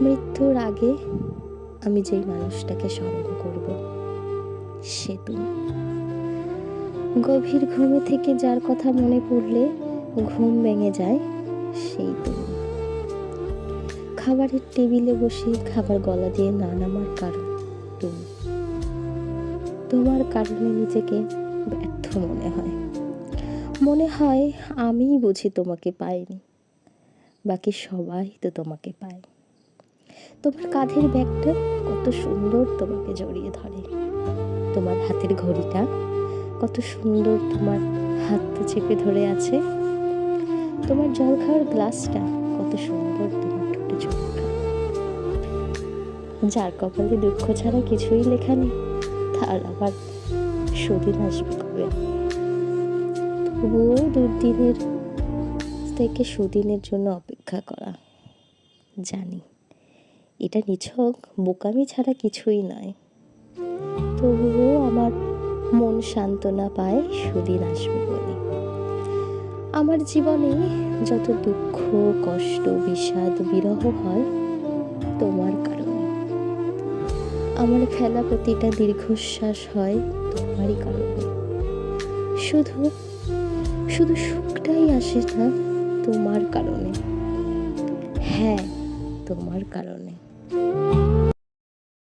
মৃত্যুর আগে আমি যেই মানুষটাকে স্মরণ করব, সে তুমি। গভীর ঘুমে থেকে যার কথা মনে পড়লে ঘুম ভেঙে যায়, সেই তুমি। খাবারের টেবিলে বসে খাবার গলা দিয়ে না নামার কারণ তুমি। তোমার কারণে নিজেকে ব্যর্থ মনে হয়। মনে হয় আমিই বুঝি তোমাকে পাইনি। বাকি সবাই তো তোমাকে পায়। তোমার কাঁধের ব্যাগটা কত সুন্দর তোমাকে জড়িয়ে ধরে। তোমার হাতের ঘড়িটা কত সুন্দর তোমার হাতটা চেপে ধরে আছে। তোমার জল খাওয়ার গ্লাসটা কত সুন্দর তোমার ঠোঁটে চমকা। যার কপালে দুঃখ ছাড়া কিছুই লেখা নেই, তার আবার সুদিন আসবে কবে? তবুও দুর্দিনের থেকে সুদিনের জন্য অপেক্ষা করা। জানি, এটা নিছক বোকামি ছাড়া কিছুই নয়। তবুও আমার মন সান্ত্বনা পায় সুদিন আসবে বলে। আমার জীবনে যত দুঃখ, কষ্ট, বিষাদ, বিরহ হয় তোমার কারণে। আমার ফেলা প্রতিটা দীর্ঘশ্বাস হয় তোমারই কারণে। শুধু শুধু সুখটাই আসে না তোমার কারণে। হ্যাঁ তোমার কারণে।